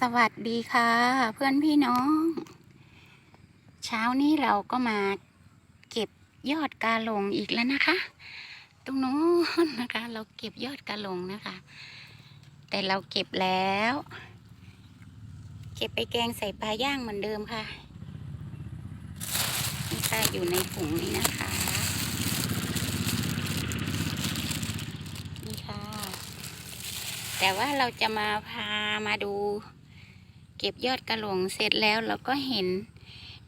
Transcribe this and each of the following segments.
สวัสดีค่ะ เพื่อนพี่น้อง เช้านี้เราก็มาเก็บยอดกาหลงอีกแล้วนะคะ ตรงโน้นนะคะ เราเก็บยอดกาหลงนะคะ แต่เราเก็บแล้ว เก็บไปแกงใส่ปลาย่างเหมือนเดิมค่ะนี่ค่ะอยู่ในถุงนี้นะคะนี่ค่ะแต่ว่าเราจะมาพามาดู เก็บยอดกระหลงเสร็จแล้วเราก็เห็น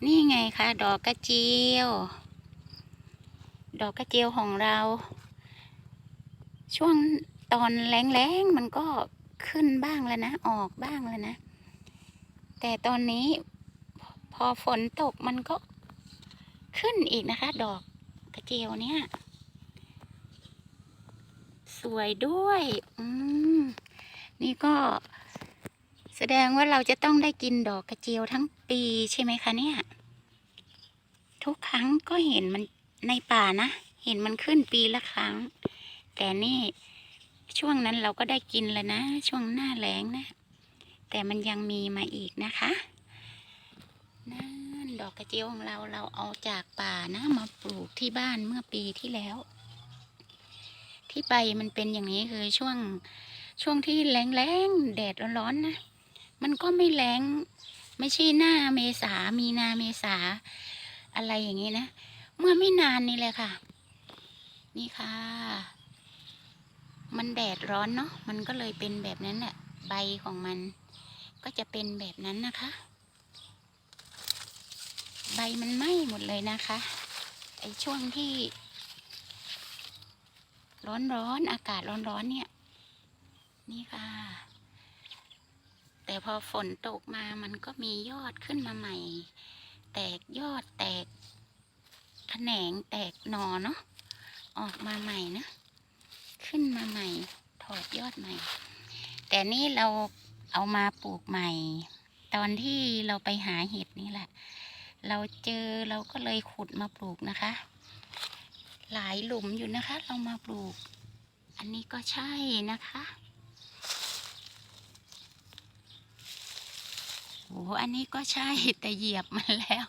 นี่ไงคะดอกกระเจียว ดอกกระเจียวของเรา ช่วงตอนแรงๆมันก็ขึ้นบ้างแล้วนะ ออกบ้างแล้วนะ แต่ตอนนี้พอฝนตกมันก็ขึ้นอีกนะคะ ดอกกระเจียวเนี่ย สวยด้วย อืม นี่ก็ แสดงว่าเราจะต้องได้กินดอกกระเจียวทั้งปีใช่ไหมคะเนี่ย ทุกครั้งก็เห็นมันในป่านะ เห็นมันขึ้นปีละครั้ง แต่นี่ช่วงนั้นเราก็ได้กินแล้วนะ ช่วงหน้าแล้งนะ แต่มันยังมีมาอีกนะคะนั่นดอกกระเจียวของเราเราเอาจากป่านะ มาปลูกที่บ้านเมื่อปีที่แล้ว ที่ใบมันเป็นอย่างนี้คือช่วงช่วงที่แรงแรงๆแดดร้อนๆนะ มันก็ไม่แรงไม่ใช่หน้าเมษามีนาเมษา อะไรอย่างนี้นะ เมื่อไม่นานนี่เลยค่ะ นี่ค่ะ มันแดดร้อนเนาะมันก็เลยเป็นแบบนั้นแหละใบของมัน ก็จะเป็นแบบนั้นนะคะ ใบมันไหม้หมดเลยนะคะไอช่วงที่ ร้อนร้อนๆอากาศร้อนร้อนๆเนี่ย นี่ค่ะ แต่พอฝนตกมามันก็มียอดขึ้นมาใหม่ แตกยอดแตกแขนงแตกหนอเนาะออกมาใหม่นะ ขึ้นมาใหม่ ถอดยอดใหม่ แต่นี่เราเอามาปลูกใหม่ ตอนที่เราไปหาเห็ดนี่แหละ เราเจอเราก็เลยขุดมาปลูกนะคะ หลายหลุมอยู่นะคะ เรามาปลูก อันนี้ก็ใช่นะคะโอันนี้ก็ใช่แต่เหยียบมันแล้ว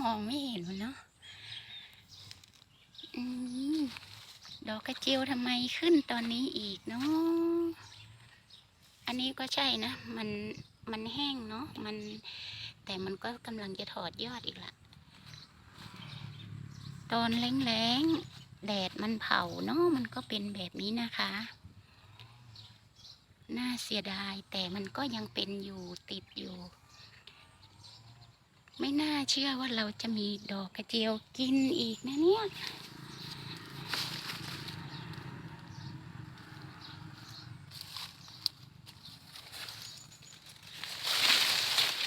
มองไม่เห็นเนาะอดอกกระเจียวทำไมขึ้นตอนนี้อีกเนาะอันนี้ก็ใช่นะ มันมันแห้งเนาะมัน แต่มันก็กำลังจะถอดยอดอีกละตอนแรงๆแดดมันเผาเนาะมันก็เป็นแบบนี้นะคะน่าเสียดายแต่มันก็ยังเป็นอยู่ติดอยู่ ไม่น่าเชื่อว่าเราจะมีดอกกระเจียวกินอีกนะเนี่ย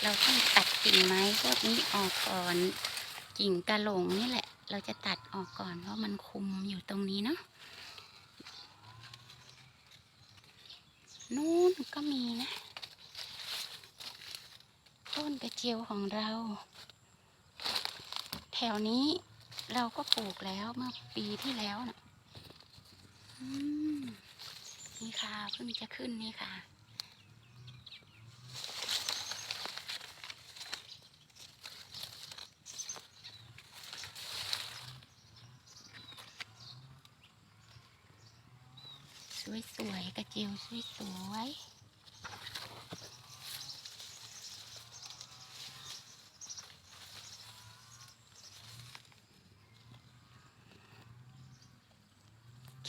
เราต้องตัดกิ่งไม้พวกนี้ออกก่อน กิ่งกระหลงนี่แหละ เราจะตัดออกก่อนเพราะมันคุมอยู่ตรงนี้เนาะนู่นก็มีนะ กระเจียวของเรา แถวนี้เราก็ปลูกแล้วเมื่อปีที่แล้วนะมนี่ค่ะเพิ่งจะขึ้นนี่ค่ะ สวยๆกระเจียวสวยๆ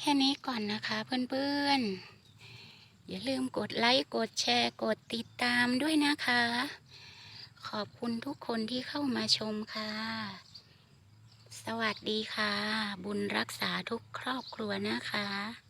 ค่นี้ก่อนนะคะเพื่อนๆ อย่าลืมกดไลค์ กดแชร์ กดติดตามด้วยนะคะ ขอบคุณทุกคนที่เข้ามาชมค่ะ สวัสดีค่ะ บุญรักษาทุกครอบครัวนะคะ